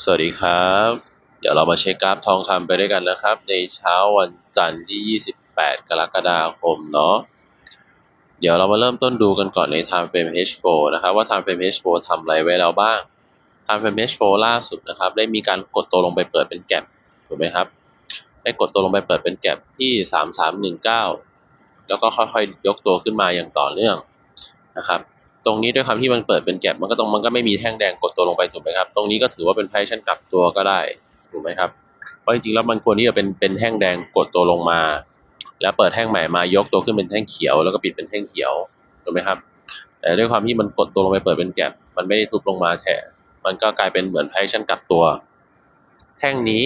สวัสดีครับ เดี๋ยวเรามาเช็คกราฟทองคำไปด้วยกันนะครับ ในเช้าวันจันทร์ที่ 28 กรกฎาคมเนาะเดี๋ยวเรามาเริ่มต้นดูกันก่อนใน Time Frame H4 นะครับว่า Time Frame H4 ทำอะไรไว้แล้วบ้าง Time Frame H4 ล่าสุดนะครับ ได้มีการกดตัวลงไปเปิดเป็นแก็บถูกไหมครับ ได้กดตัวลงไปเปิดเป็นแก็บที่ 3319 แล้วก็ค่อยๆยกตัวขึ้นมาอย่างต่อเนื่องนะครับ ตรงนี้ด้วยความที่มันเปิดเป็นแก็บมันก็ตรงมันก็ไม่มีแท่งแดงกดตัวลงไปถูกไหมครับ ตรงนี้ก็ถือว่าเป็นไพชั่นกลับตัวก็ได้ถูกไหมครับ เพราะจริงๆแล้วมันควรที่จะเป็นเป็นแท่งแดงกดตัวลงมา แล้วเปิดแท่งใหม่มายกตัวขึ้นเป็นแท่งเขียว แล้วก็ปิดเป็นแท่งเขียวถูกไหมครับ แต่ด้วยความที่มันกดตัวลงไปเปิดเป็นแก็บมันไม่ได้ทุบลงมาแถะมันก็กลายเป็นเหมือนไพชั่นกลับตัว แท่งนี้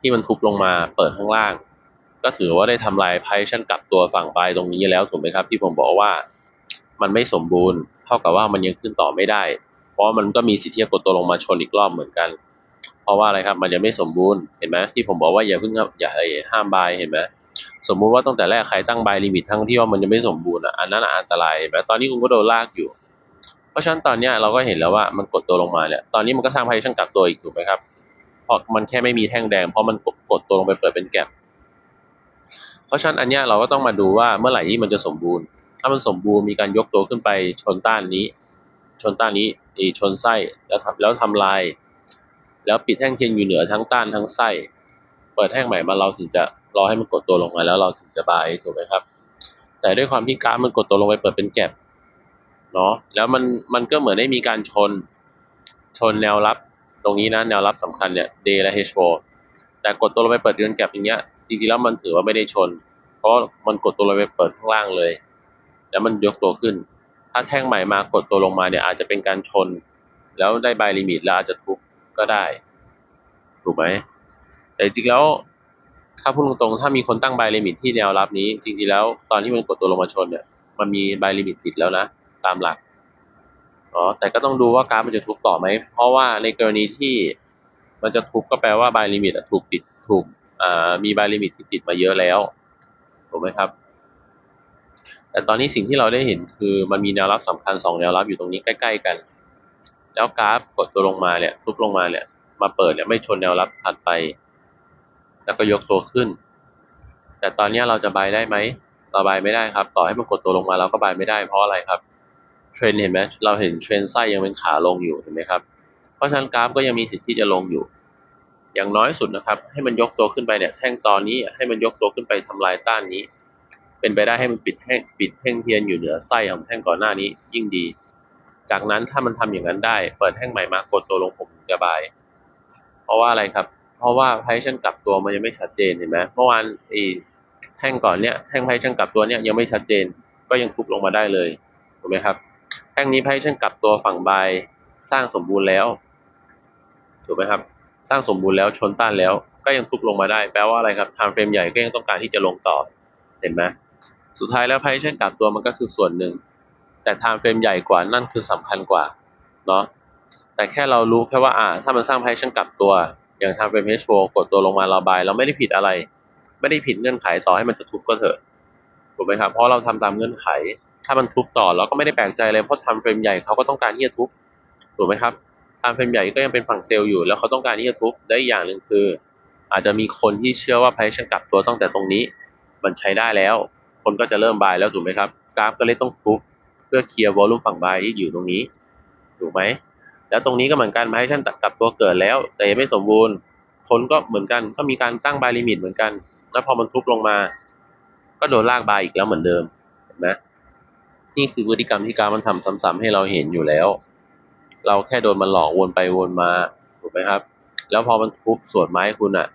ที่มันทุบลงมาเปิดข้างล่าง ก็ถือว่าได้ทำลายไพชั่นกลับตัวฝั่งปลายตรงนี้แล้วถูกไหมครับ ที่ผมบอกว่า มันไม่สมบูรณ์ เท่ากับว่ามันยังขึ้นต่อไม่ได้ เพราะมันก็มีสิทธิ์ที่จะกดตัวลงมาชนอีกรอบเหมือนกัน เพราะว่าอะไรครับ มันยังไม่สมบูรณ์ เห็นไหมที่ผมบอกว่าอย่าเพิ่งอย่าห้ามบาย เห็นไหมสมมุติว่าตั้งแต่แรกใครตั้งบายลิมิตทั้งที่ว่ามันยังไม่สมบูรณ์อะ อันนั้นอันตรายเห็นไหมตอนนี้คุณก็โดนลากอยู่ เพราะฉะนั้นตอนนี้เราก็เห็นแล้วว่ามันกดตัวลงมาเนี่ย ตอนนี้มันก็สร้างพายุชั่นกลับตัวอีกถูกไหมครับ เพราะมันแค่ไม่มีแท่งแดง เพราะมันกดตัวลงไปเปิดเป็นแก็บเพราะฉะนั้นอันนี้เราก็ต้องมาดูว่าเมื่อไหร่ที่มันจะสมบูรณ์ ถ้ามันสมบูรณ์มีการยกตัวขึ้นไปชนต้านนี้ ชนต้านนี้นี่ชนไส้แล้วทำแล้วทำลาย แล้วปิดแท่งเทียนอยู่เหนือทั้งต้านทั้งไส้ เปิดแท่งใหม่มาเราถึงจะรอให้มันกดตัวลงมาแล้วเราถึงจะบายถูกไหมครับ แต่ด้วยความที่กราฟมันกดตัวลงไปเปิดเป็นแก็บเนาะแล้วมันมันก็เหมือนได้มีการชน ชนแนวรับตรงนี้นะแนวรับสำคัญเนี่ย D และ H4 แต่กดตัวลงไปเปิดเดือนแก็บอย่างเงี้ยจริงๆแล้วมันถือว่าไม่ได้ชน เพราะมันกดตัวลงไปเปิดข้างล่างเลย แล้วมันยกตัวขึ้น ถ้าแท่งใหม่มากดตัวลงมาเนี่ยอาจจะเป็นการชน แล้วได้บายลิมิตแล้วอาจจะทุบก็ได้ ถูกไหมแต่จริงแล้วถ้าพูดตรงๆถ้ามีคนตั้งบายลิมิตที่แนวรับนี้ จริงๆแล้วตอนที่มันกดตัวลงมาชนเนี่ย มันมีบายลิมิตติดแล้วนะ ตามหลักอ๋อแต่ก็ต้องดูว่ากราฟมันจะทุบต่อไหม เพราะว่าในกรณีที่มันจะทุบก็แปลว่าบายลิมิตถูกติดถูกอ่ามีบายลิมิตที่ติดมาเยอะแล้วถูกไหมครับ แต่ตอนนี้สิ่งที่เราได้เห็นคือมันมีแนวรับสำคัญสองแนวรับอยู่ตรงนี้ใกล้ๆกัน แล้วกราฟกดตัวลงมาเนี่ยทุบลงมาเนี่ยมาเปิดเนี่ยไม่ชนแนวรับถัดไป แล้วก็ยกตัวขึ้น แต่ตอนนี้เราจะบายได้ไหมเราบายไม่ได้ครับ ต่อให้มันกดตัวลงมาเราก็บายไม่ได้เพราะอะไรครับเทรนเห็นไหมเราเห็นเทรนไส้ยังเป็นขาลงอยู่เห็นไหมครับเพราะฉะนั้นกราฟก็ยังมีสิทธิ์ที่จะลงอยู่ อย่างน้อยสุดนะครับ ให้มันยกตัวขึ้นไปเนี่ยแท่งตอนนี้ให้มันยกตัวขึ้นไปทำลายต้านนี้ เป็นไปได้ให้มันปิดแท่งปิดแท่งเทียนอยู่เหนือไส้ของแท่งก่อนหน้านี้ยิ่งดี จากนั้นถ้ามันทำอย่างนั้นได้ เปิดแท่งใหม่มากดตัวลงผมจะบาย เพราะว่าอะไรครับ เพราะว่าไพชั่นกลับตัวมันยังไม่ชัดเจนเห็นไหมเมื่อวานไอ้แท่งก่อนเนี้ยแท่งไพชั่นกลับตัวเนี้ยยังไม่ชัดเจน ก็ยังทุบลงมาได้เลยถูกไหมครับ แท่งนี้ไพชั่นกลับตัวฝั่งบายสร้างสมบูรณ์แล้วถูกไหมครับสร้างสมบูรณ์แล้วชนต้านแล้ว ก็ยังทุบลงมาได้ แปลว่าอะไรครับ time frame ใหญ่ก็ยังต้องการที่จะลงต่อเห็นไหม สุดท้ายแล้วไพชั่นกลับตัวมันก็คือส่วนหนึ่ง แต่ time frame ใหญ่กว่านั่นคือสำคัญกว่าเนาะแต่แค่เรารู้แค่ว่าอ่าถ้ามันสร้างไพชั่นกลับตัว อย่าง time frame H4 กดตัวลงมาเราบาย เราไม่ได้ผิดอะไร ไม่ได้ผิดเงื่อนไขต่อให้มันจะทุบก็เถอะถูกไหมครับเพราะเราทำตามเงื่อนไข ถ้ามันทุบต่อเราก็ไม่ได้แปลกใจเลยเพราะ time frame ใหญ่เขาก็ต้องการที่จะทุบถูกไหมครับ time frame ใหญ่ก็ยังเป็นฝั่งเซลล์อยู่แล้วเขาต้องการที่จะทุบได้อีกอย่างหนึ่งคืออาจจะมีคนที่เชื่อว่าไพชั่นกลับตัวตั้งแต่ตรงนี้ มันใช้ได้แล้ว คนก็จะเริ่มบายแล้วถูกไหมครับ กราฟก็เลยต้องทุบเพื่อเคลียร์วอลลุ่มฝั่งบายที่อยู่ตรงนี้ ถูกไหม แล้วตรงนี้ก็เหมือนกันไพชั่นกลับตัวเกิดแล้ว แต่ยังไม่สมบูรณ์ คนก็เหมือนกันก็มีการตั้งบายลิมิตเหมือนกัน แล้วพอมันทุบลงมา ก็โดนลากบายอีกแล้วเหมือนเดิมเห็นไหมนี่คือพฤติกรรมที่กราฟมันทำซ้ำๆให้เราเห็นอยู่แล้ว เราแค่โดนมันหลอกวนไปวนมาถูกไหมครับ แล้วพอมันทุบสวนไม้คุณอะ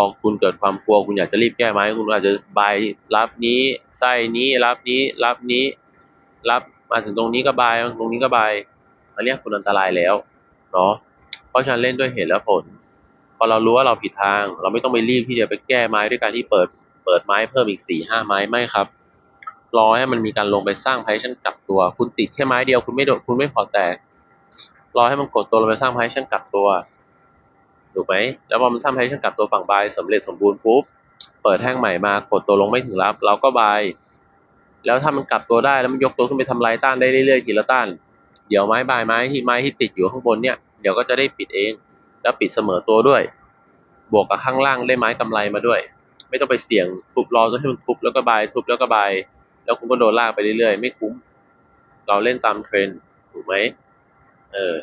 อคุณเกิดความกลัวคุณอยากจะรีบแก้ไม้คุณอาจจะบายรับนี้ไส้นี้รับนี้รับนี้ รับมาถึงตรงนี้ก็บายตรงนี้ก็บายอันนี้คุณอันตรายแล้วเนาะเพราะฉะนั้นเล่นด้วยเหตุและผล พอเรารู้ว่าเราผิดทาง เราไม่ต้องไปรีบที่จะไปแก้ไม้ด้วยการที่เปิดเปิดไม้เพิ่มอีกสี่ห้าไม้ไม่ครับรอให้มันมีการลงไปสร้างไพชั่นกลับตัว คุณติดแค่ไม้เดียวคุณไม่โดดคุณไม่พอแตกรอให้มันกดตัวลงไปสร้างไพชั่นกลับตัว ถูกไหมแล้วพอมันสร้างไพชั่นกลับตัวฝั่งบายสำเร็จสมบูรณ์ปุ๊บเปิดแท่งใหม่มากดตัวลงไม่ถึงรับ เราก็บายแล้วถ้ามันกลับตัวได้แล้วมันยกตัวขึ้นไปทำลายต้านได้เรื่อยๆทีละต้าน เดี๋ยวไม้บายไม้ที่ไม้ที่ติดอยู่ข้างบนเนี่ยเดี๋ยวก็จะได้ปิดเอง แล้วปิดเสมอตัวด้วย บวกกับข้างล่างได้ไม้กำไรมาด้วย ไม่ต้องไปเสี่ยงทุบรอจนให้มันทุบแล้วก็บายทุบแล้วก็บายแล้วคุณก็โดนลากไปเรื่อยๆ ไม่คุ้ม เราเล่นตามเทรนด์ถูกไหมเออ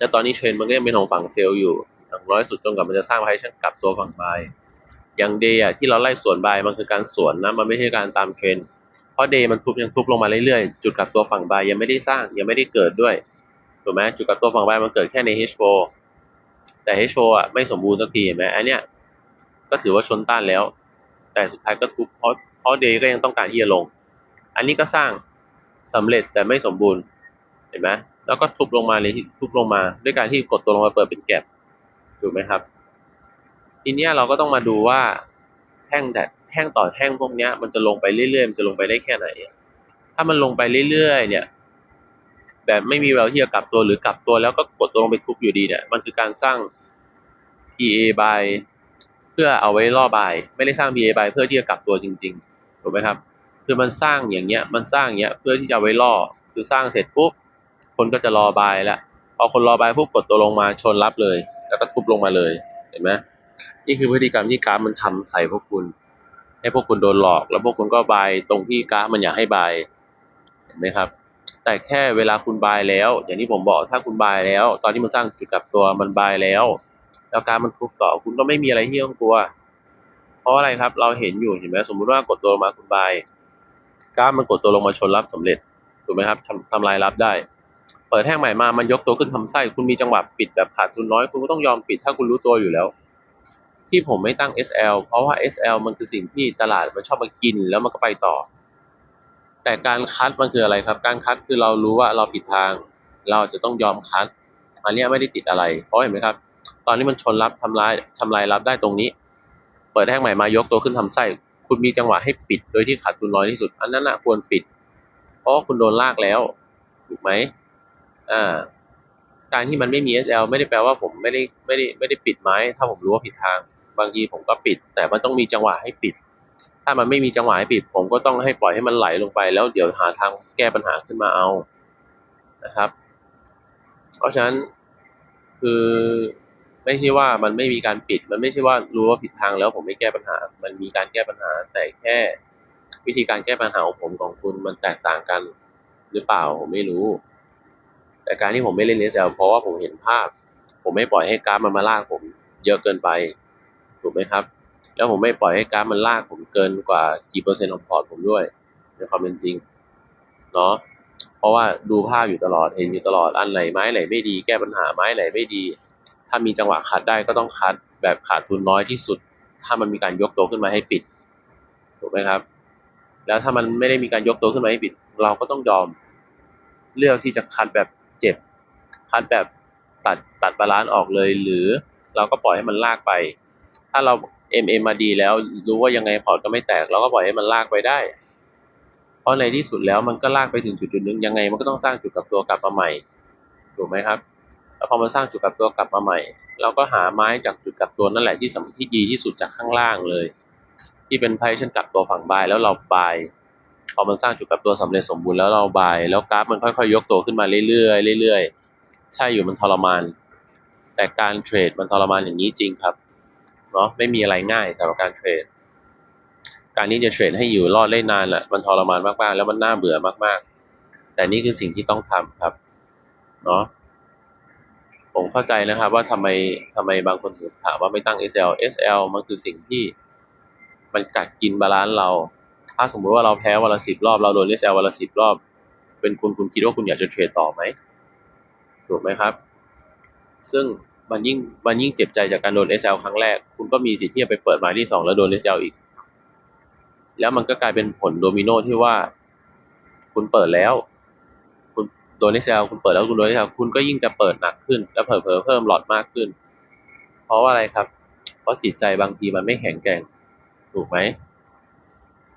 แล้วตอนนี้เทรนด์มันก็ยังเป็นของฝั่งเซลล์อยู่อย่างน้อยสุดจนกว่ามันจะสร้างไพชั่นกลับตัวฝั่งบายอย่างเดย์อะที่เราไล่สวนบายมันคือการสวนนะมันไม่ใช่การตามเทรนเพราะเดย์มันทุบยังทุบลงมาเรื่อยๆ จุดกลับตัวฝั่งบายยังไม่ได้สร้างยังไม่ได้เกิดด้วยถูกไหมจุดกลับตัวฝั่งบายมันเกิดแค่ใน H4 แต่ H4 อะไม่สมบูรณ์สักทีเห็นไหมอันเนี้ยก็ถือว่าชนต้านแล้ว แต่สุดท้ายก็ทุบเพราะเพราะเดย์ก็ยังต้องการที่จะลง อันนี้ก็สร้างสำเร็จแต่ไม่สมบูรณ์เห็นไหม แล้วก็ทุบลงมาเลยทุบลงมา ด้วยการที่กดตัวลงมาเปิดเป็นแก็บถูกไหมครับ ทีนี้เราก็ต้องมาดูว่าแท่งแต่แท่งต่อแท่งพวกนี้มันจะลงไปเรื่อยๆมันจะลงไปได้แค่ไหน ถ้ามันลงไปเรื่อยๆเนี่ยแบบไม่มีแววที่จะกลับตัวหรือกลับตัวแล้วก็กดตัวลงไปทุบอยู่ดีเนี่ยมันคือการสร้าง PA by เพื่อเอาไว้ล่อบาย ไม่ได้สร้าง PA by เพื่อที่จะกลับตัวจริงๆถูกไหมครับ คือมันสร้างอย่างเงี้ยมันสร้างอย่างเงี้ยเพื่อที่จะไว้ล่อคือสร้างเสร็จปุ๊บ คนก็จะรอบายแล้วพอคนรอบายปุ๊บกดตัวลงมาชนรับเลย แล้วก็ทุบลงมาเลยเห็นไหมนี่คือพฤติกรรมที่กราฟมันทำใส่พวกคุณ ให้พวกคุณโดนหลอก แล้วพวกคุณก็บายตรงที่กราฟมันอยากให้บายเห็นไหมครับ แต่แค่เวลาคุณบายแล้ว อย่างที่ผมบอกถ้าคุณบายแล้ว ตอนที่มันสร้างจุดกลับตัวมันบายแล้ว แล้วกราฟมันทุบต่อคุณก็ไม่มีอะไรที่ต้องกลัว เพราะอะไรครับเราเห็นอยู่เห็นไหมสมมุติว่ากดตัวลงมาคุณบายกราฟมันกดตัวลงมาชนรับสำเร็จถูกไหมครับทำทำลายรับได้ เปิดแท่งใหม่มา มันยกตัวขึ้นทำไส้ คุณมีจังหวะปิดแบบขาดทุนน้อย คุณก็ต้องยอมปิดถ้าคุณรู้ตัวอยู่แล้ว ที่ผมไม่ตั้ง SL เพราะว่า SL มันคือสิ่งที่ตลาดมันชอบมากินแล้วมันก็ไปต่อ แต่การคัดมันคืออะไรครับ การคัดคือเรารู้ว่าเราผิดทาง เราจะต้องยอมคัด อันนี้ไม่ได้ติดอะไร เพราะเห็นไหมครับ ตอนนี้มันชนรับทำลายทำลายรับได้ตรงนี้ เปิดแท่งใหม่มายกตัวขึ้นทำไส้ คุณมีจังหวะให้ปิดโดยที่ขาดทุนน้อยที่สุด อันนั้นนะควรปิด เพราะคุณโดนลากแล้ว ถูกไหม การที่มันไม่มี SL ไม่ได้แปลว่าผมไม่ได้ไม่ได้ไม่ได้ปิดไม้ ถ้าผมรู้ว่าผิดทาง บางทีผมก็ปิด แต่มันต้องมีจังหวะให้ปิด ถ้ามันไม่มีจังหวะให้ปิด ผมก็ต้องให้ปล่อยให้มันไหลลงไป แล้วเดี๋ยวหาทางแก้ปัญหาขึ้นมาเอานะครับ เพราะฉะนั้นคือไม่ใช่ว่ามันไม่มีการปิด มันไม่ใช่ว่ารู้ว่าผิดทางแล้วผมไม่แก้ปัญหา มันมีการแก้ปัญหา แต่แค่ วิธีการแก้ปัญหาของผมของคุณมันแตกต่างกันหรือเปล่าผมไม่รู้ แต่การที่ผมไม่เล่น SL เพราะว่าผมเห็นภาพ ผมไม่ปล่อยให้กราฟมันมาลากผมเยอะเกินไปถูกไหมครับ แล้วผมไม่ปล่อยให้กราฟมันลากผมเกินกว่ากี่เปอร์เซ็นต์ของพอร์ตผมด้วยในความเป็นจริงเนาะเพราะว่าดูภาพอยู่ตลอดเห็นอยู่ตลอดอันไหนไม้ไหนไม่ดีแก้ปัญหาไม้ไหนไม่ดี ถ้ามีจังหวะคัดได้ก็ต้องคัดแบบขาดทุนน้อยที่สุด ถ้ามันมีการยกตัวขึ้นมาให้ปิดถูกไหมครับ แล้วถ้ามันไม่ได้มีการยกตัวขึ้นมาให้ปิด เราก็ต้องยอมเลือกที่จะคัดแบบ คัดแบบตัดตัดบาลานซ์ออกเลย หรือเราก็ปล่อยให้มันลากไป ถ้าเรา MM มาดีแล้วรู้ว่ายังไงพอร์ตก็ไม่แตก เราก็ปล่อยให้มันลากไปได้ เพราะในที่สุดแล้วมันก็ลากไปถึงจุดจุดหนึ่งยังไงมันก็ต้องสร้างจุดกลับตัวกลับมาใหม่ถูกไหมครับแล้วพอมันสร้างจุดกลับตัวกลับมาใหม่ เราก็หาไม้จากจุดกลับตัวนั่นแหละที่สำที่ดีที่สุดจากข้างล่างเลย ที่เป็นไพ่เช่นกลับตัวฝั่งบายแล้วเราบายพอมันสร้างจุดกลับตัวสำเร็จสมบูรณ์แล้วเราบาย แล้วกราฟมันค่อยๆยกตัวขึ้นมาเรื่อยๆเรื่อยๆ ใช่อยู่มันทรมาน แต่การเทรดมันทรมานอย่างนี้จริงครับเนาะไม่มีอะไรง่ายสำหรับการเทรด การที่จะเทรดให้อยู่รอดได้นานแหละมันทรมานมากๆ แล้วมันน่าเบื่อมากๆ แต่นี่คือสิ่งที่ต้องทำครับเนาะผมเข้าใจนะครับว่าทำไมทำไมบางคนถึงถามว่าไม่ตั้ง SL SL มันคือสิ่งที่มันกัดกินบาลานซ์เรา ถ้าสมมุติว่าเราแพ้วันละสิบรอบเราโดน SL วันละสิบรอบ เป็นคุณคุณคิดว่าคุณอยากจะเทรดต่อไหม ถูกไหมครับ ซึ่งมันยิ่งมันยิ่งเจ็บใจจากการโดน SL ครั้งแรก คุณก็มีสิทธิ์ที่จะไปเปิดหมายที่สองแล้วโดน SL อีก แล้วมันก็กลายเป็นผลโดมิโนที่ว่า คุณเปิดแล้ว คุณโดน SL คุณเปิดแล้วคุณโดน SL คุณก็ยิ่งจะเปิดหนักขึ้น แล้วเผลอๆเพิ่มหลอดมากขึ้น เพราะว่าอะไรครับ เพราะจิตใจบางทีมันไม่แข็งแกร่งถูกไหม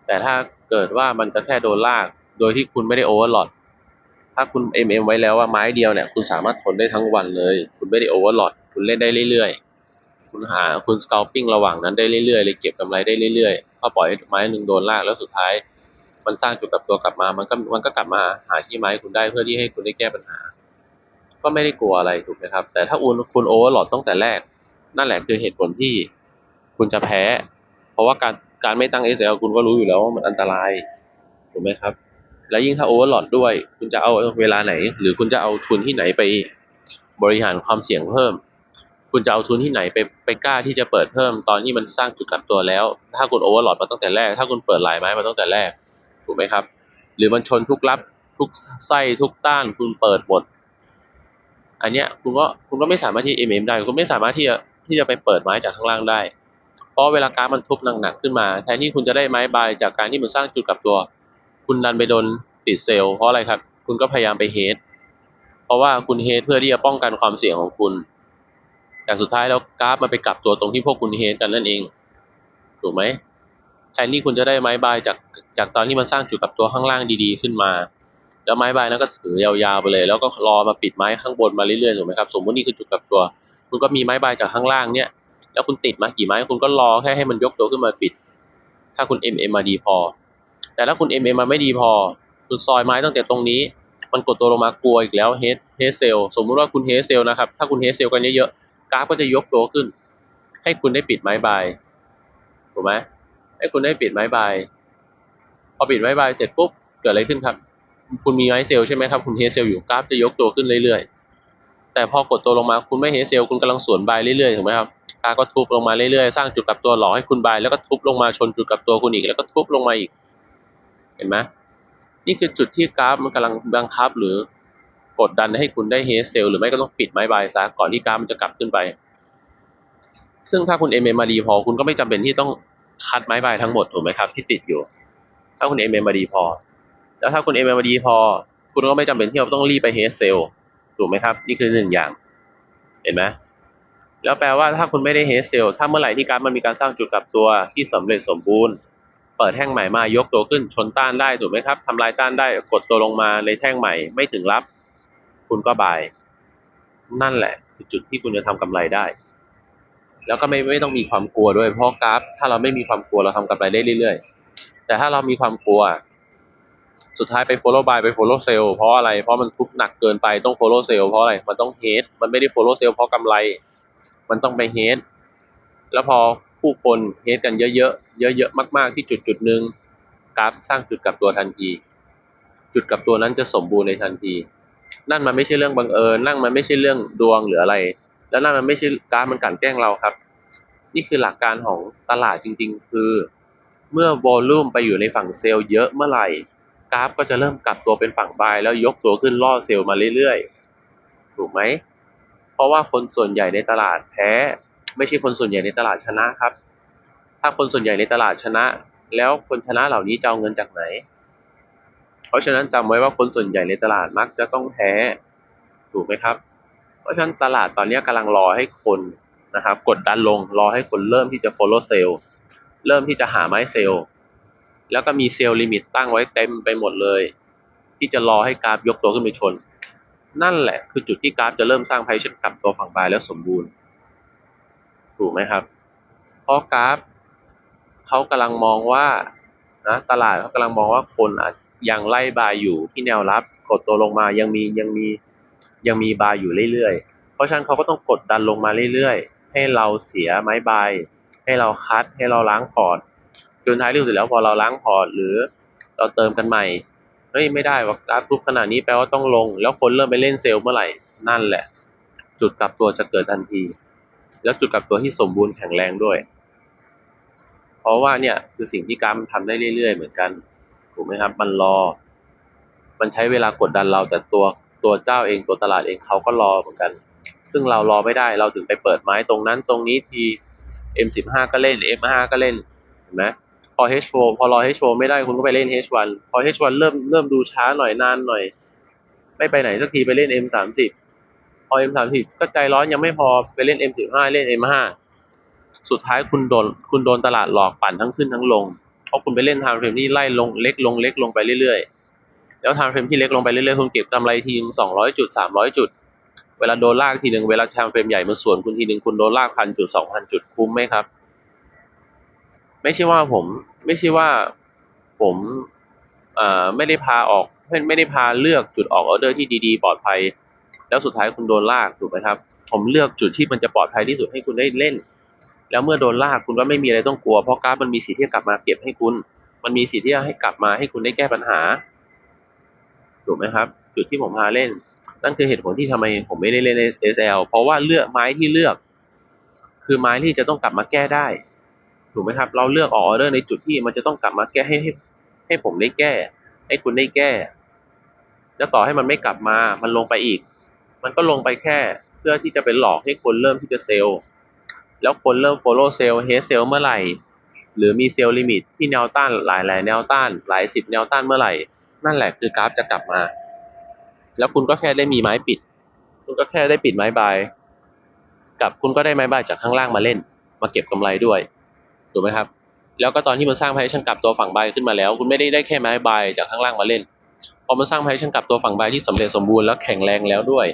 แต่ถ้าเกิดว่ามันก็แค่โดนลาก โดยที่คุณไม่ได้โอเวอร์หลอด ถ้าคุณ MM ไว้แล้วว่าไม้เดียวเนี่ยคุณสามารถทนได้ทั้งวันเลย คุณไม่ได้โอเวอร์หลอดคุณเล่นได้เรื่อยๆ คุณหาคุณสก a ลปิ้งระหว่างนั้นได้เรื่อยๆเลยเก็บกำไรได้เรื่อยๆพอปล่อยให้ไม้หนึ่งโดนลากแล้วสุดท้าย มันสร้างจุดกลับตัวกลับมา มันก็มันก็กลับมาหาที่ไม้คุณได้เพื่อที่ให้คุณได้แก้ปัญหา ก็ไม่ได้กลัวอะไรถูกไหมครับ แต่ถ้าคุณคุณโอเวอร์หลดตั้งแต่แรก นั่นแหละคือเหตุผลที่คุณจะแพ้ เพราะว่าการการไม่ตั้ง SL คุณก็รู้อยู่แล้วว่ามันอันตรายถูกไหมครับ แล้วยิ่งถ้าโอเวอร์โหลดด้วย คุณจะเอาเวลาไหน หรือคุณจะเอาทุนที่ไหนไปบริหารความเสี่ยงเพิ่ม คุณจะเอาทุนที่ไหนไปไปกล้าที่จะเปิดเพิ่ม ตอนที่มันสร้างจุดกลับตัวแล้ว ถ้าคุณโอเวอร์โหลดมาตั้งแต่แรก ถ้าคุณเปิดหลายไม้มาตั้งแต่แรกถูกไหมครับ หรือมันชนทุกรับทุกไส้ทุกต้านคุณเปิดหมดอันเนี้ยคุณก็คุณก็ไม่สามารถที่ MM ได้คุณไม่สามารถที่จะที่จะไปเปิดไม้จากข้างล่างได้ เพราะเวลากราฟมันทุบหนักๆขึ้นมา แทนที่คุณจะได้ไม้บายจากการที่มันสร้างจุดกลับตัว คุณดันไปโดนติดเซลล์เพราะอะไรครับ คุณก็พยายามไปเฮดเพราะว่าคุณเฮดเพื่อที่จะป้องกันความเสี่ยงของคุณ แต่สุดท้ายแล้วกราฟมันไปกลับตัวตรงที่พวกคุณเฮดกันนั่นเอง ถูกไหมแทนที่คุณจะได้ไม้บายจากจากตอนที่มันสร้างจุดกลับตัวข้างล่างดีๆขึ้นมา แล้วไม้บายนั้นก็ถือยาวๆไปเลย แล้วก็รอมาปิดไม้ข้างบนมาเรื่อยๆถูกไหมครับ สมมตินี่คือจุดกลับตัว คุณก็มีไม้บายจากข้างล่างเนี่ย แล้วคุณติดมากี่ไม้คุณก็รอแค่ให้มันยกตัวขึ้นมาปิด ถ้าคุณ MM มาดีพอ แต่ถ้าคุณ MM มาไม่ดีพอคุณซอยไม้ตั้งแต่ตรงนี้ มันกดตัวลงมากลัวอีกแล้วเฮดเฮดเซลสมมุติว่าคุณเฮดเซลนะครับ ถ้าคุณเฮดเซลกันเยอะๆกราฟก็จะยกตัวขึ้น ให้คุณได้ปิดไม้บายถูกไหมให้คุณได้ปิดไม้บายพอปิดไม้บายเสร็จปุ๊บเกิดอะไรขึ้นครับ คุณมีไม้เซลใช่ไหมครับคุณเฮดเซลอยู่กราฟจะยกตัวขึ้นเรื่อยๆ แต่พอกดตัวลงมาคุณไม่เฮดเซลคุณกำลังสวนบายเรื่อยๆถูกไหมครับกราฟก็ทุบลงมาเรื่อยๆสร้างจุดกลับตัวหลอกให้คุณบายแล้วก็ทุบลงมาชนจุดกลับตัวคุณอีกแล้วก็ทุบลงมาอีก เห็นไหมนี่คือจุดที่กราฟมันกำลังบังคับหรือกดดันให้คุณได้เฮดเซลหรือไม่ก็ต้องปิดไม้บายซะก่อนที่กราฟมันจะกลับขึ้นไป ซึ่งถ้าคุณ MM มมาดีพอคุณก็ไม่จำเป็นที่ต้องคัดไม้บายทั้งหมดถูกไหมครับที่ติดอยู่ ถ้าคุณ MM มมาดีพอ แล้วถ้าคุณ MM มมาดีพอ คุณก็ไม่จำเป็นที่จะต้องรีบไปเฮดเซลถูกไหมครับ นี่คือหนึ่งอย่าง เห็นไหมแล้วแปลว่าถ้าคุณไม่ได้เฮดเซลถ้าเมื่อไหร่ที่กราฟมันมีการสร้างจุดกลับตัวที่สำเร็จสมบูรณ์ เปิดแท่งใหม่มายกตัวขึ้นชนต้านได้ถูกไหมครับทำลายต้านได้กดตัวลงมาในแท่งใหม่ไม่ถึงรับ คุณก็บาย นั่นแหละคือจุดที่คุณจะทำกำไรได้ แล้วก็ไม่ไม่ต้องมีความกลัวด้วยเพราะกราฟ ถ้าเราไม่มีความกลัวเราทำกำไรได้เรื่อยๆ แต่ถ้าเรามีความกลัว สุดท้ายไป follow buy ไป follow sell เพราะอะไร เพราะมันทุบหนักเกินไปต้อง follow sell เพราะอะไรมันต้อง hate มันไม่ได้ follow sell เพราะกำไร มันต้องไป hate แล้วพอ ผู้คน hate กันเยอะๆ เยอะๆ มากๆ ที่จุดจุดหนึ่งกราฟสร้างจุดกลับตัวทันที จุดกลับตัวนั้นจะสมบูรณ์ในทันที นั่นมันไม่ใช่เรื่องบังเอิญ นั่นมันไม่ใช่เรื่องดวงหรืออะไร แล้วนั่นมันไม่ใช่กราฟมันกลั่นแกล้งเราครับ นี่คือหลักการของตลาดจริง ๆ คือ เมื่อวอลลุ่มไปอยู่ในฝั่งเซลล์เยอะเมื่อไหร่กราฟก็จะเริ่มกลับตัวเป็นฝั่งบายแล้วยกตัวขึ้นล่อเซลล์มาเรื่อยๆ ถูกไหม เพราะว่าคนส่วนใหญ่ในตลาดแพ้ ไม่ใช่คนส่วนใหญ่ในตลาดชนะครับ ถ้าคนส่วนใหญ่ในตลาดชนะ แล้วคนชนะเหล่านี้จะเอาเงินจากไหน เพราะฉะนั้นจำไว้ว่าคนส่วนใหญ่ในตลาดมักจะต้องแพ้ถูกไหมครับ เพราะฉะนั้นตลาดตอนนี้กำลังรอให้คนนะครับ กดดันลงรอให้คนเริ่มที่จะ follow sell เริ่มที่จะหาไม้เซลล์แล้วก็มีเซลล์ลิมิตตั้งไว้เต็มไปหมดเลย ที่จะรอให้กราฟยกตัวขึ้นไปชน นั่นแหละคือจุดที่กราฟจะเริ่มสร้างไพเช่นกลับตัวฝั่งบายแล้วสมบูรณ์ ถูกไหมครับ เพราะกราฟเขากำลังมองว่านะตลาดเขากำลังมองว่าคนอาจยังไล่บายอยู่ที่แนวรับกดตัวลงมายังมียังมียังมีบายอยู่เรื่อยๆ เพราะฉะนั้นเขาก็ต้องกดดันลงมาเรื่อยๆ ให้เราเสียไม้บายให้เราคัดให้เราล้างพอร์ตจนท้ายที่สุดแล้วพอเราล้างพอร์ตหรือเราเติมกันใหม่เฮ้ยไม่ได้ว่ากราฟทุบขนาดนี้แปลว่าต้องลง แล้วคนเริ่มไปเล่นเซลล์เมื่อไหร่นั่นแหละ จุดกลับตัวจะเกิดทันที แล้วจุดกลับตัวที่สมบูรณ์แข็งแรงด้วย เพราะว่าเนี่ยคือสิ่งที่กราฟมันทำได้เรื่อยๆ เหมือนกันถูกไหมครับ มันรอ มันใช้เวลากดดันเราแต่ตัวตัวเจ้าเองตัวตลาดเองเขาก็รอเหมือนกัน ซึ่งเรารอไม่ได้เราถึงไปเปิดไม้ตรงนั้นตรงนี้ที M15 ก็เล่น M5 ก็เล่นเห็นไหมพอ H4 พอรอ H4 ไม่ได้คุณก็ไปเล่น H1 พอ H1 เริ่มเริ่มดูช้าหน่อยนานหน่อย ไม่ไปไหนสักทีไปเล่น M30 พอ M30 ก็ใจร้อนยังไม่พอไปเล่น M15 เล่น M5 สุดท้ายคุณโดนคุณโดนตลาดหลอกปั่นทั้งขึ้นทั้งลง เพราะคุณไปเล่นไทม์เฟรมที่ไล่ลงเล็กลงเล็กลงไปเรื่อยๆ แล้วไทม์เฟรมที่เล็กลงไปเรื่อยๆ คุณเก็บกำไรทีนึง200จุด300จุด เวลาโดนลากทีหนึ่งเวลาไทม์เฟรมใหญ่มาส่วนคุณทีหนึ่งคุณโดนลากพันจุดสองพันจุดคุ้มไหมครับ ไม่ใช่ว่าผม ไม่ใช่ว่าผมอ่าไม่ได้พาออกไม่ได้พาเลือกจุดออกออเดอร์ที่ดีๆ ปลอดภัย แล้วสุดท้ายคุณโดนลากถูกไหมครับ ผมเลือกจุดที่มันจะปลอดภัยที่สุดให้คุณได้เล่น แล้วเมื่อโดนลากคุณก็ไม่มีอะไรต้องกลัว เพราะกราฟมันมีสิทธิ์ที่จะกลับมาเก็บให้คุณ มันมีสิทธิ์ที่จะให้กลับมาให้คุณได้แก้ปัญหาถูกไหมครับ จุดที่ผมพาเล่น นั่นคือเหตุผลที่ทำไมผมไม่ได้เล่น SL เพราะว่าเลือกไม้ที่เลือก คือไม้ที่จะต้องกลับมาแก้ได้ถูกไหมครับ เราเลือกออเดอร์ในจุดที่มันจะต้องกลับมาแก้ให้ให้ให้ผมได้แก้ ให้คุณได้แก้ แล้วต่อให้มันไม่กลับมา มันลงไปอีก มันก็ลงไปแค่เพื่อที่จะเป็นหลอกให้คนเริ่มที่จะเซลล์ แล้วคนเริ่ม follow sell hate sell เมื่อไหร่ หรือมีเซลล์ลิมิตที่แนวต้านหลายหลายแนวต้าน หลายสิบแนวต้านเมื่อไหร่ นั่นแหละคือกราฟจะกลับมา แล้วคุณก็แค่ได้มีไม้ปิด คุณก็แค่ได้ปิดไม้บาย กับคุณก็ได้ไม้บายจากข้างล่างมาเล่น มาเก็บกำไรด้วย ถูกไหมครับ แล้วก็ตอนที่มันสร้างไพชันกลับตัวฝั่งบายขึ้นมาแล้ว คุณไม่ได้ได้แค่ไม้บายจากข้างล่างมาเล่นพอมันสร้างไพชันกลับตัวฝั่งบายที่สำเร็จสมบูรณ์แล้วแข็งแรงแล้วด้วย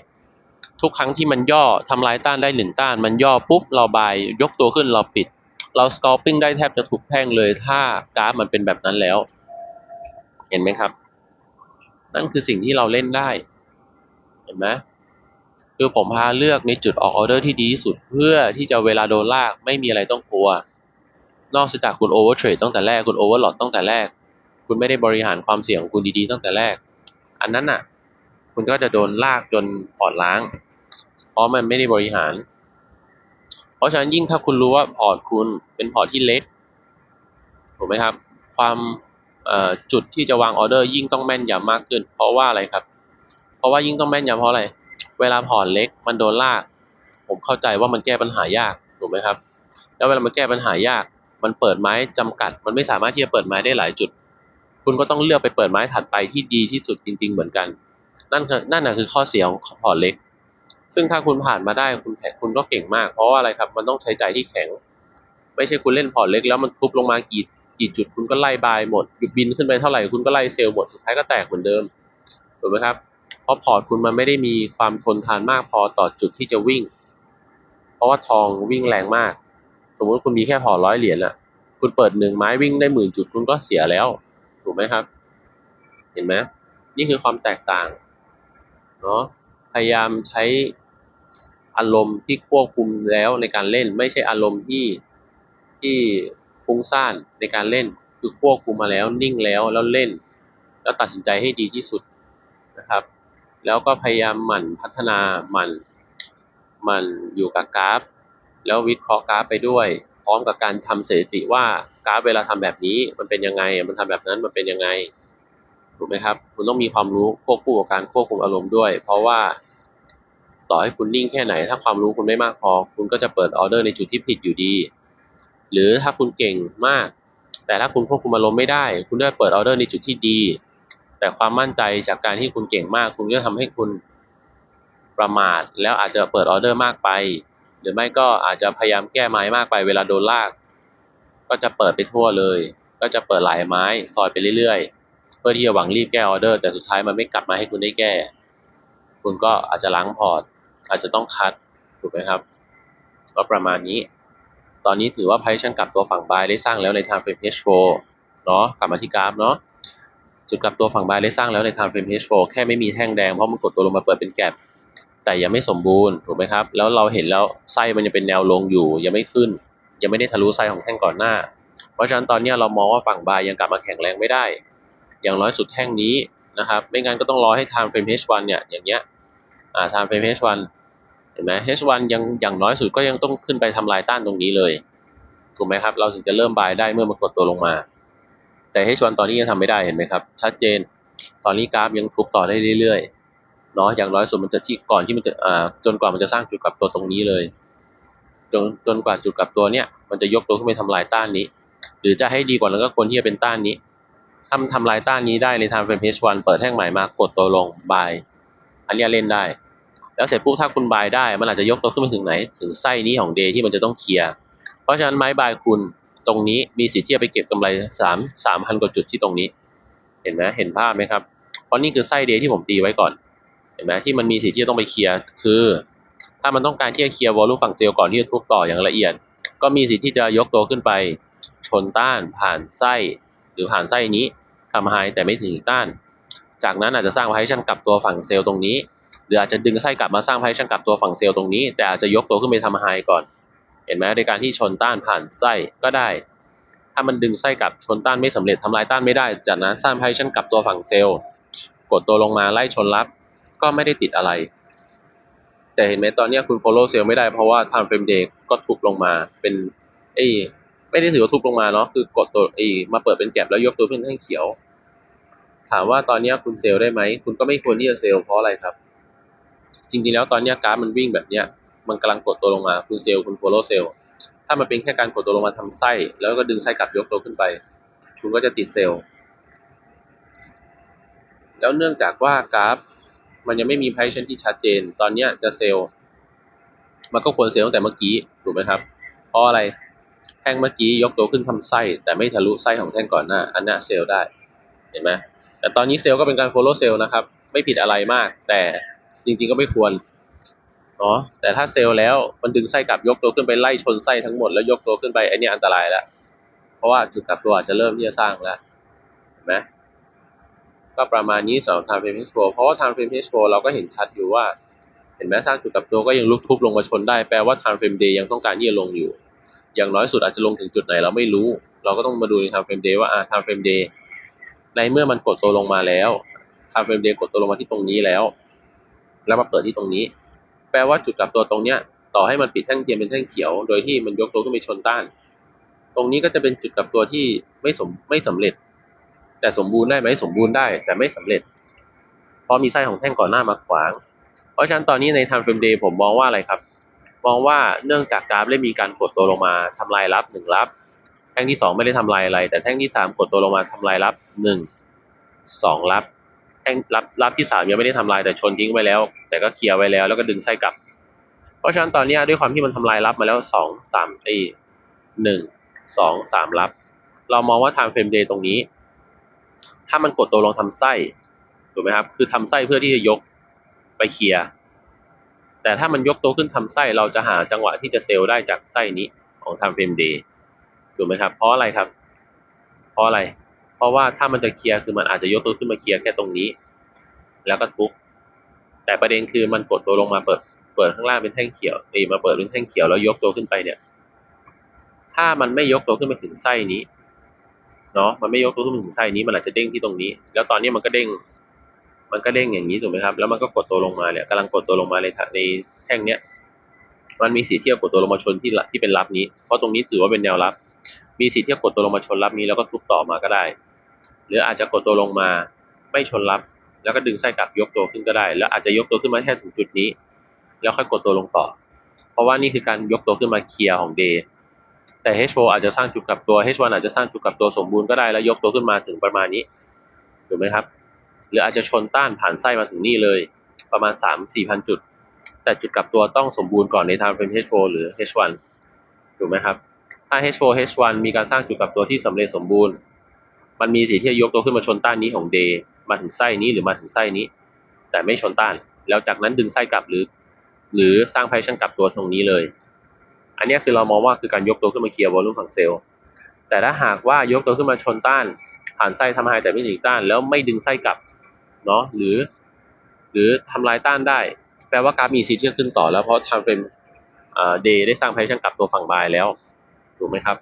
ทุกครั้งที่มันย่อทำลายต้านได้หนึ่งต้าน มันย่อปุ๊บเราบายยกตัวขึ้นเราปิด เราสกอ l ปิ้งได้แทบจะถูกแพ่งเลยถ้ากราฟมันเป็นแบบนั้นแล้ว เห็นไหมครับ นั่นคือสิ่งที่เราเล่นได้ เห็นไหมคือผมพาเลือกในจุดออกออเดอร์ที่ดีที่สุด เพื่อที่จะเวลาโดนลากไม่มีอะไรต้องกลัวนอกจากคุณโอเวอร์เทรดตั้งแต่แรกคุณโอเวอร์หลอดตั้งแต่แรก คุณไม่ได้บริหารความเสี่ยงของคุณดีๆตั้งแต่แรก อันนั้นน่ะ คุณก็จะโดนลากจนพอร์ตล้าง ราะมันไม่ได้บริหาร เพราะฉะนั้นยิ่งถ้าคุณรู้ว่าพอร์ตคุณเป็นพอร์ตที่เล็กถูกไหมครับ ความจุดที่จะวางออเดอร์ยิ่งต้องแม่นยำมากขึ้น เพราะว่าอะไรครับ เพราะว่ายิ่งต้องแม่นยำเพราะอะไร เวลาพอร์ตเล็กมันโดนลาก ผมเข้าใจว่ามันแก้ปัญหายากถูกไหมครับ แล้วเวลามันแก้ปัญหายาก มันเปิดไม้จำกัด มันไม่สามารถที่จะเปิดไม้ได้หลายจุด คุณก็ต้องเลือกไปเปิดไม้ถัดไปที่ดีที่สุดจริง ๆ เหมือนกัน นั่นคือนั่นน่ะคือข้อเสียของพอร์ตเล็ก ซึ่งถ้าคุณผ่านมาได้คุณแข็งคุณก็เก่งมาก เพราะว่าอะไรครับ มันต้องใช้ใจที่แข็ง ไม่ใช่คุณเล่นพอร์ตเล็กแล้วมันทุบลงมากี่กี่จุดคุณก็ไล่บายหมดหยุดบินขึ้นไปเท่าไหร่คุณก็ไล่เซลล์หมดสุดท้ายก็แตกเหมือนเดิมถูกไหมครับ เพราะพอร์ตคุณมันไม่ได้มีความทนทานมากพอต่อจุดที่จะวิ่ง เพราะว่าทองวิ่งแรงมาก สมมุติคุณมีแค่พอร์ตร้อยเหรียญอะคุณเปิดหนึ่งไม้วิ่งได้หมื่นจุดคุณก็เสียแล้ว ถูกไหมครับ เห็นไหมนี่คือความแตกต่างเนาะพยายามใช้ อารมณ์ที่ควบคุมแล้วในการเล่น ไม่ใช่อารมณ์ที่ที่ฟุ้งซ่านในการเล่น คือควบคุมมาแล้วนิ่งแล้วแล้วเล่น แล้วตัดสินใจให้ดีที่สุดนะครับ แล้วก็พยายามหมั่นพัฒนาหมั่นหมั่นอยู่กับกราฟ แล้ววิเคราะห์กราฟไปด้วย พร้อมกับการทำสถิติว่ากราฟเวลาทำแบบนี้มันเป็นยังไง มันทำแบบนั้นมันเป็นยังไงถูกไหมครับ คุณต้องมีความรู้ควบคู่กับการควบคุมอารมณ์ด้วย เพราะว่า ต่อให้คุณนิ่งแค่ไหน ถ้าความรู้คุณไม่มากพอ คุณก็จะเปิดออเดอร์ในจุดที่ผิดอยู่ดี หรือถ้าคุณเก่งมาก แต่ถ้าคุณควบคุมอารมณ์ไม่ได้ คุณได้เปิดออเดอร์ในจุดที่ดี แต่ความมั่นใจจากการที่คุณเก่งมาก คุณก็ทำให้คุณประมาท แล้วอาจจะเปิดออเดอร์มากไป หรือไม่ก็อาจจะพยายามแก้ไม้มากไป เวลาโดนลาก ก็จะเปิดไปทั่วเลย ก็จะเปิดหลายไม้ซอยไปเรื่อยๆ เพื่อที่จะหวังรีบแก้ออเดอร์ แต่สุดท้ายมันไม่กลับมาให้คุณได้แก้ คุณก็อาจจะล้างพอร์ต อาจจะต้องคัดถูกไหมครับ ก็ประมาณนี้ ตอนนี้ถือว่าไพชั่นกลับตัวฝั่งบายได้สร้างแล้วใน time frame H4 เนาะกลับมาที่กราฟเนาะจุดกลับตัวฝั่งบายได้สร้างแล้วใน time frame H4 แค่ไม่มีแท่งแดงเพราะมันกดตัวลงมาเปิดเป็นแกลบแต่ยังไม่สมบูรณ์ถูกไหมครับ แล้วเราเห็นแล้วไส้มันยังเป็นแนวลงอยู่ ยังไม่ขึ้น ยังไม่ได้ทะลุไส้ของแท่งก่อนหน้า เพราะฉะนั้นตอนนี้เรามองว่าฝั่งบายยังกลับมาแข็งแรงไม่ได้ อย่างน้อยสุดแท่งนี้นะครับ ไม่งั้นก็ต้องรอให้ time frame H1 เนี่ยอย่างเงี้ยอ่า time frame H1 เห็นไหม H1 ยังอย่างน้อยสุดก็ยังต้องขึ้นไปทำลายต้านตรงนี้เลย ถูกไหมครับ เราถึงจะเริ่มบายได้เมื่อมันกดตัวลงมา แต่ H1 ตอนนี้ยังทำไม่ได้เห็นไหมครับ ชัดเจน ตอนนี้กราฟยังทุบต่อได้เรื่อยๆ เนาะ อย่างน้อยสุดมันจะที่ก่อนที่มันจะอ่าจนกว่ามันจะสร้างจุดกลับตัวตรงนี้เลย จนจนกว่าจุดกลับตัวเนี้ยมันจะยกตัวขึ้นไปทำลายต้านนี้ หรือจะให้ดีกว่านั้นก็ควรที่จะเป็นต้านนี้ถ้ามันทำลายต้านนี้ได้ใน time frame H1 เปิดแท่งใหม่มากดตัวลงบาย อันนี้เล่นได้ แล้วเสร็จปุ๊บถ้าคุณบายได้ มันอาจจะยกตัวขึ้นไปถึงไหน ถึงไส้นี้ของเดย์ที่มันจะต้องเคลียร์ เพราะฉะนั้นไม้บายคุณตรงนี้มีสิทธิ์ที่จะไปเก็บกำไรสามสามพันกว่าจุดที่ตรงนี้ เห็นไหมเห็นภาพไหมครับ เพราะนี่คือไส้เดย์ที่ผมตีไว้ก่อน เห็นไหมที่มันมีสิทธิ์ที่จะต้องไปเคลียร์ คือ ถ้ามันต้องการที่จะเคลียร์วอลลุ่มฝั่งเจลก่อนที่จะทุบต่ออย่างละเอียด ก็มีสิทธิ์ที่จะยกตัวขึ้นไป ชนต้านผ่านไส้ หรือผ่านไส้นี้ทำไฮแต่ไม่ถึงต้าน จากนั้นอาจจะสร้างไพชั่นกลับตัวฝั่งเซลล์ตรงนี้ หรืออาจจะดึงไส้กลับมาสร้างไพชั่นกลับตัวฝั่งเซลล์ตรงนี้ แต่อาจจะยกตัวขึ้นไปทำไฮก่อน เห็นไหมในการที่ชนต้านผ่านไส้ก็ได้ ถ้ามันดึงไส้กลับชนต้านไม่สำเร็จทำลายต้านไม่ได้ จากนั้นสร้างไพชั่นกลับตัวฝั่งเซลล์ กดตัวลงมาไล่ชนรับก็ไม่ได้ติดอะไร แต่เห็นไหมตอนนี้คุณ follow sell ไม่ได้เพราะว่า time frame day ก็ทุบลงมาเป็นเอ้ไม่ได้ถือว่าทุบลงมาเนาะคือกดตัวเอ้มาเปิดเป็นแก็บแล้วยกตัวขึ้นให้เขียว ถามว่าตอนนี้คุณเซลล์ได้ไหมคุณก็ไม่ควรที่จะเซลล์เพราะอะไรครับ จริงๆแล้วตอนนี้กราฟมันวิ่งแบบเนี้ยมันกำลังกดตัวลงมาคุณเซลล์คุณ follow sell ถ้ามันเป็นแค่การกดตัวลงมาทำไส้ แล้วก็ดึงไส้กลับยกตัวขึ้นไป คุณก็จะติดเซลล์ แล้วเนื่องจากว่ากราฟ มันยังไม่มีไพชั่นที่ชัดเจน ตอนเนี้ยจะเซลล์มันก็ควรเซลล์ตั้งแต่เมื่อกี้ถูกไหมครับเพราะอะไรแท่งเมื่อกี้ยกตัวขึ้นทำไส้ แต่ไม่ทะลุไส้ของแท่งก่อนหน้า อันนี้เซลล์ได้เห็นไหมแต่ตอนนี้เซลล์ก็เป็นการ follow sell นะครับ ไม่ผิดอะไรมาก แต่ จริง ๆ ก็ไม่ควรเนาะแต่ถ้าเซลล์แล้วมันดึงไส้กลับยกตัวขึ้นไปไล่ชนไส้ทั้งหมดแล้วยกตัวขึ้นไปไอันนี้อันตรายแล้ว เพราะว่าจุดกลับตัวอาจจะเริ่มที่จะสร้างแล้วเห็นไหมก็ประมาณนี้สำหรับ time frame h เพราะว่า time frame h เราก็เห็นชัดอยู่ว่า เห็นไหมสร้างจุดกลับตัวก็ยังลุกทุบลงมาชนได้แปลว่า time frame day ยังต้องการที่จะลงอยู่ อย่างน้อยสุดอาจจะลงถึงจุดไหนเราไม่รู้ เราก็ต้องมาดูใน time frame day ว่าอ่า time frame day ในเมื่อมันกดตัวลงมาแล้ว time frame day กดตัวลงมาที่ตรงนี้แล้ว แล้วมาเปิดที่ตรงนี้ แปลว่าจุดกลับตัวตรงเนี้ย ต่อให้มันปิดแท่งเทียมเป็นแท่งเขียว โดยที่มันยกตัวขึ้นไปชนต้าน ตรงนี้ก็จะเป็นจุดกลับตัวที่ไม่สมไม่สำเร็จ แต่สมบูรณ์ได้ไหมสมบูรณ์ได้ แต่ไม่สำเร็จ เพราะมีไส้ของแท่งก่อนหน้ามาขวาง เพราะฉะนั้นตอนนี้ใน time frame day ผมมองว่าอะไรครับมองว่าเนื่องจากกราฟได้มีการกดตัวลงมาทำลายรับหนึ่งรับ แท่งที่สองไม่ได้ทำลายอะไร แต่แท่งที่สามกดตัวลงมาทำลายรับหนึ่งสองรับ แท่งรับรับที่สามยังไม่ได้ทำลายแต่ชนทิ้งไว้แล้ว แต่ก็เคลียร์ไว้แล้วแล้วก็ดึงไส้กลับ เพราะฉะนั้นตอนนี้ด้วยความที่มันทำลายรับมาแล้วสองสามไอ้หนึ่งสองสามรับ เรามองว่า time frame day ตรงนี้ ถ้ามันกดตัวลงทำไส้ถูกไหมครับ คือทำไส้เพื่อที่จะยกไปเคลียร์แต่ถ้ามันยกตัวขึ้นทำไส้เราจะหาจังหวะที่จะเซลล์ได้จากไส้นี้ของ time frame day ถูกไหมครับ เพราะอะไรครับ เพราะอะไร เพราะว่าถ้ามันจะเคลียร์คือมันอาจจะยกตัวขึ้นมาเคลียร์แค่ตรงนี้ แล้วก็ทุบแต่ประเด็นคือมันกดตัวลงมาเปิดเปิดข้างล่างเป็นแท่งเขียวตีมาเปิดเป็นแท่งเขียวแล้วยกตัวขึ้นไปเนี่ย ถ้ามันไม่ยกตัวขึ้นมาถึงไส้นี้เนาะมันไม่ยกตัวขึ้นมาถึงไส้นี้มันอาจจะเด้งที่ตรงนี้ แล้วตอนนี้มันก็เด้ง มันก็เด้งอย่างนี้ถูกไหมครับ แล้วมันก็กดตัวลงมาเนี่ยกำลังกดตัวลงมาในในแท่งเนี้ยมันมีสีเทียบกดตัวลงมาชนที่ที่เป็นรับนี้ เพราะตรงนี้ถือว่าเป็นแนวรับ มีสีเทียบกดตัวลงมาชนรับนี้แล้วก็ทุบต่อมาก็ได้ หรืออาจจะกดตัวลงมาไม่ชนรับ แล้วก็ดึงไส้กลับยกตัวขึ้นก็ได้ แล้วอาจจะยกตัวขึ้นมาแค่ถึงจุดนี้ แล้วค่อยกดตัวลงต่อ เพราะว่านี่คือการยกตัวขึ้นมาเคลียร์ของ day แต่ H4 อาจจะสร้างจุดกลับตัว H1 อาจจะสร้างจุดกลับตัวสมบูรณ์ก็ได้แล้วยกตัวขึ้นมาถึงประมาณนี้ถูกไหมครับ หรืออาจจะชนต้านผ่านไส้มาถึงนี่เลย ประมาณ 3 4พันจุด แต่จุดกลับตัวต้องสมบูรณ์ก่อนใน time frame H4 หรือ H1 ถูกไหมครับ ถ้า H4 H1 มีการสร้างจุดกลับตัวที่สำเร็จสมบูรณ์ มันมีสีที่จะยกตัวขึ้นมาชนต้านนี้ของ day มาถึงไส้นี้หรือมาถึงไส้นี้ แต่ไม่ชนต้าน แล้วจากนั้นดึงไส้กลับหรือ หรือสร้างไพชั่นกลับตัวตรงนี้เลย อันนี้คือเรามองว่าคือการยกตัวขึ้นมาเคลียร์วอลลุ่มฝั่งเซลล์แต่ถ้าหากว่ายกตัวขึ้นมาชนต้าน ผ่านไส้ทำไฮแต่ไม่ถึงต้าน แล้วไม่ดึงไส้กลับเนาะหรือ หรือทำลายต้านได้ แปลว่ากราฟมีสิทธิ์ที่จะขึ้นต่อแล้วเพราะทำเป็นเดย์ได้สร้างไพชั่นกลับตัวฝั่งบายแล้วถูกไหมครับ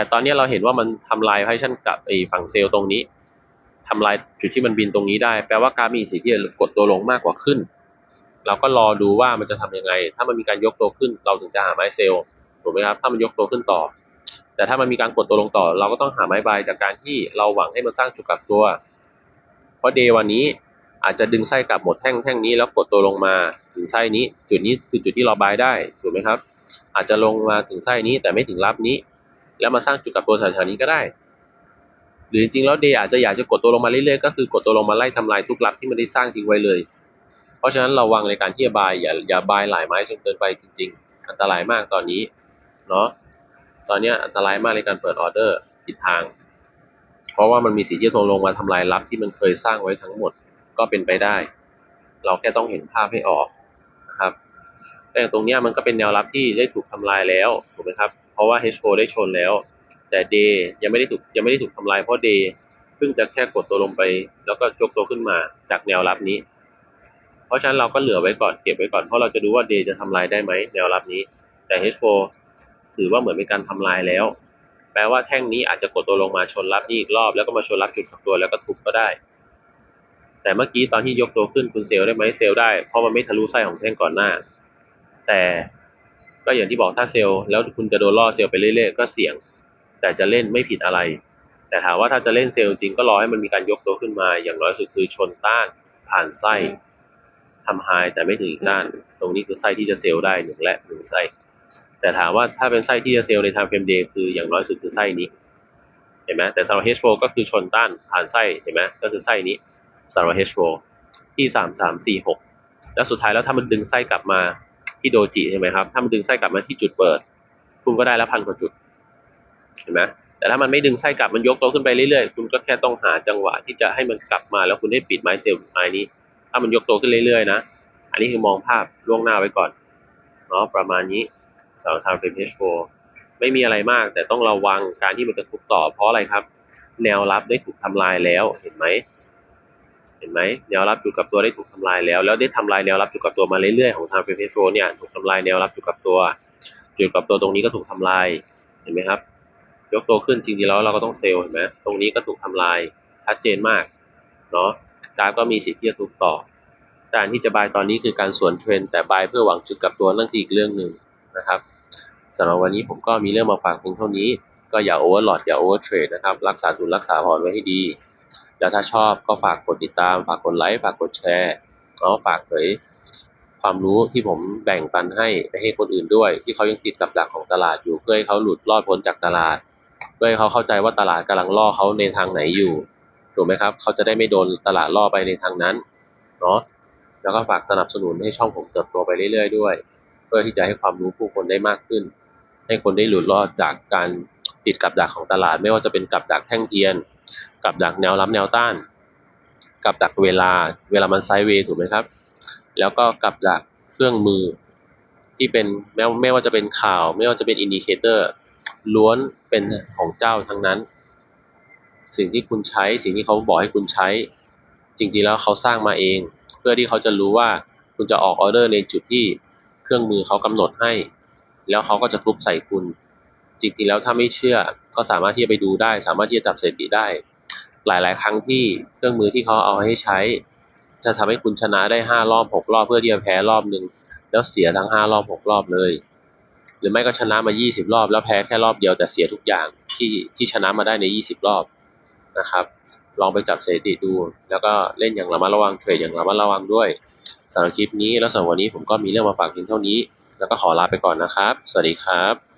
แต่ตอนนี้เราเห็นว่ามันทำลายไพชั่นกับไอ้ฝั่งเซลล์ตรงนี้ทำลายจุดที่มันบินตรงนี้ได้ แปลว่ากราฟมีสิทธิ์ที่จะกดตัวลงมากกว่าขึ้น เราก็รอดูว่ามันจะทำยังไง ถ้ามันมีการยกตัวขึ้น เราถึงจะหาไม้เซลล์ถูกไหมครับ ถ้ามันยกตัวขึ้นต่อ แต่ถ้ามันมีการกดตัวลงต่อ เราก็ต้องหาไม้บายจากการที่เราหวังให้มันสร้างจุดกลับตัว เพราะเดย์วันนี้อาจจะดึงไส้กลับหมดแท่งแท่งนี้แล้วกดตัวลงมาถึงไส้นี้ จุดนี้คือจุดที่เราบายได้ถูกไหมครับ อาจจะลงมาถึงไส้นี้แต่ไม่ถึงรับนี้ แล้วมาสร้างจุดกลับตัวแถวๆนี้ก็ได้ หรือจริงๆแล้วเดย์อาจจะอยากจะกดตัวลงมาเรื่อยๆก็คือกดตัวลงมาไล่ทำลายทุกรับที่มันได้สร้างทิ้งไว้เลย เพราะฉะนั้นระวังในการที่จะบายอย่าอย่าบายหลายไม้จนเกินไปจริง ๆ อันตรายมากตอนนี้เนาะตอนนี้อันตรายมากในการเปิดออเดอร์ผิดทาง เพราะว่ามันมีสีที่โทรลงมาทำลายรับที่มันเคยสร้างไว้ทั้งหมดก็เป็นไปได้ เราแค่ต้องเห็นภาพให้ออกนะครับแต่ตรงนี้มันก็เป็นแนวรับที่ได้ถูกทำลายแล้วถูกไหมครับเพราะว่า H4 ได้ชนแล้ว แต่ Day ยังไม่ได้ถูกยังไม่ได้ถูกทำลายเพราะ Day เพิ่งจะแค่กดตัวลงไป แล้วก็ยกตัวขึ้นมาจากแนวรับนี้ เพราะฉะนั้นเราก็เหลือไว้ก่อนเก็บไว้ก่อนเพราะเราจะดูว่าเดย์จะทำลายได้ไหมแนวรับนี้ แต่ H4 ถือว่าเหมือนเป็นการทำลายแล้ว แปลว่าแท่งนี้อาจจะกดตัวลงมาชนรับนี่อีกรอบ แล้วก็มาชนรับจุดขับตัวแล้วก็ทุบก็ได้ แต่เมื่อกี้ตอนที่ยกตัวขึ้นคุณเซลได้ไหมเซลได้เพราะมันไม่ทะลุไส้ของแท่งก่อนหน้า แต่ ก็อย่างที่บอกถ้าเซลล์แล้วคุณจะโดนล่อเซลล์ไปเรื่อยๆก็เสี่ยง แต่จะเล่นไม่ผิดอะไร แต่ถามว่าถ้าจะเล่นเซลล์จริงก็รอให้มันมีการยกตัวขึ้นมา อย่างน้อยสุดคือชนต้านผ่านไส้ทำไฮแต่ไม่ถึงอีกด้าน ตรงนี้คือไส้ที่จะเซลล์ได้หนึ่งและหนึ่งไส้แต่ถามว่าถ้าเป็นไส้ที่จะเซลล์ในทางเฟรมเดย์คืออย่างน้อยสุดคือไส้นี้เห็นไหมแต่สำหรับ H4 ก็คือชนต้านผ่านไส้เห็นไหมก็คือไส้นี้สำหรับ H4 ที่สามสามสี่หกแล้วสุดท้ายแล้วถ้ามันดึงไส้กลับมา ที่โดจิใช่ไหมครับ ถ้ามันดึงไส้กลับมาที่จุดเปิด คุณก็ได้ล้วพันกว่าจุด เห็นไหมแต่ถ้ามันไม่ดึงไส้กลับมันยกตัวขึ้นไปเรื่อยๆ คุณก็แค่ต้องหาจังหวะที่จะให้มันกลับมาแล้วคุณได้ปิดไม้เซลล์ไม้นี้ ถ้ามันยกตัวขึ้นเรื่อยๆนะ อันนี้คือมองภาพล่วงหน้าไว้ก่อน เนาะประมาณนี้สำหรับทางเป็น H4 ไม่มีอะไรมาก แต่ต้องระวังการที่มันจะทุบต่อเพราะอะไรครับ แนวรับได้ถูกทำลายแล้วเห็นไหม เห็นไหมแนวรับจุดกับตัวได้ถูกทำลายแล้ว แล้วได้ทำลายแนวรับจุดกับตัวมาเรื่อยๆของทางเฟรโฟเนี่ยถูกทำลายแนวรับจุดกับตัว จุดกับตัวตรงนี้ก็ถูกทำลายเห็นไหมครับ ยกตัวขึ้นจริงๆแล้วเราก็ต้องเซลล์เห็นไหมตรงนี้ก็ถูกทำลายชัดเจนมากเนาะกราฟก็มีสิทธิ์ที่จะทุบต่อการที่จะบายตอนนี้คือการสวนเทรนแต่บายเพื่อหวังจุดกับตัวนั่นคืออีกเรื่องหนึ่งนะครับสำหรับวันนี้ผมก็มีเรื่องมาฝากเพียงเท่านี้ ก็อย่าโอเวอร์หลอดอย่าโอเวอร์เทรดนะครับ รักษาทุนรักษาพอร์ตไว้ให้ดี แล้วถ้าชอบก็ฝากกดติดตาม ฝากกดไลค์ฝากกดแชร์แล้วฝากเผยความรู้ที่ผมแบ่งปันให้ไปให้คนอื่นด้วย ที่เขายังติดกับดักของตลาดอยู่เพื่อให้เขาหลุดรอดพ้นจากตลาด เพื่อให้เขาเข้าใจว่าตลาดกำลังล่อเขาในทางไหนอยู่ถูกไหมครับ เขาจะได้ไม่โดนตลาดล่อไปในทางนั้นเนาะแล้วก็ฝากสนับสนุนให้ช่องผมเติบโตไปเรื่อยๆด้วย เพื่อที่จะให้ความรู้ผู้คนได้มากขึ้น ให้คนได้หลุดรอดจากการติดกับดักของตลาด ไม่ว่าจะเป็นกับดักแท่งเทียน กับดักแนวรับแนวต้าน กับดักเวลาเวลามันไซด์เวย์ถูกไหมครับ แล้วก็กับดักเครื่องมือที่เป็นแม้ไม่ว่าจะเป็นข่าว ไม่ว่าจะเป็นอินดิเคเตอร์ล้วนเป็นของเจ้าทั้งนั้น สิ่งที่คุณใช้สิ่งที่เขาบอกให้คุณใช้ จริงๆแล้วเขาสร้างมาเอง เพื่อที่เขาจะรู้ว่าคุณจะออกออเดอร์ในจุดที่เครื่องมือเขากำหนดให้ แล้วเขาก็จะทุบใส่คุณ จริงๆแล้วถ้าไม่เชื่อ ก็สามารถที่จะไปดูได้ สามารถที่จะจับสถิติได้ หลาย ๆ ครั้งที่เครื่องมือที่เขาเอาให้ใช้ จะทำให้คุณชนะได้ห้ารอบหกรอบเพื่อที่จะแพ้รอบหนึ่งแล้วเสียทั้งห้ารอบหกรอบเลย หรือไม่ก็ชนะมายี่สิบรอบ แล้วแพ้แค่รอบเดียวแต่เสียทุกอย่างที่ที่ชนะมาได้ในยี่สิบรอบนะครับ ลองไปจับสถิติดู แล้วก็เล่นอย่างระมัดระวังเทรดอย่างระมัดระวังด้วยสำหรับคลิปนี้แล้วสำหรับวันนี้ผมก็มีเรื่องมาฝากเพียงเท่านี้ แล้วก็ขอลาไปก่อนนะครับ สวัสดีครับ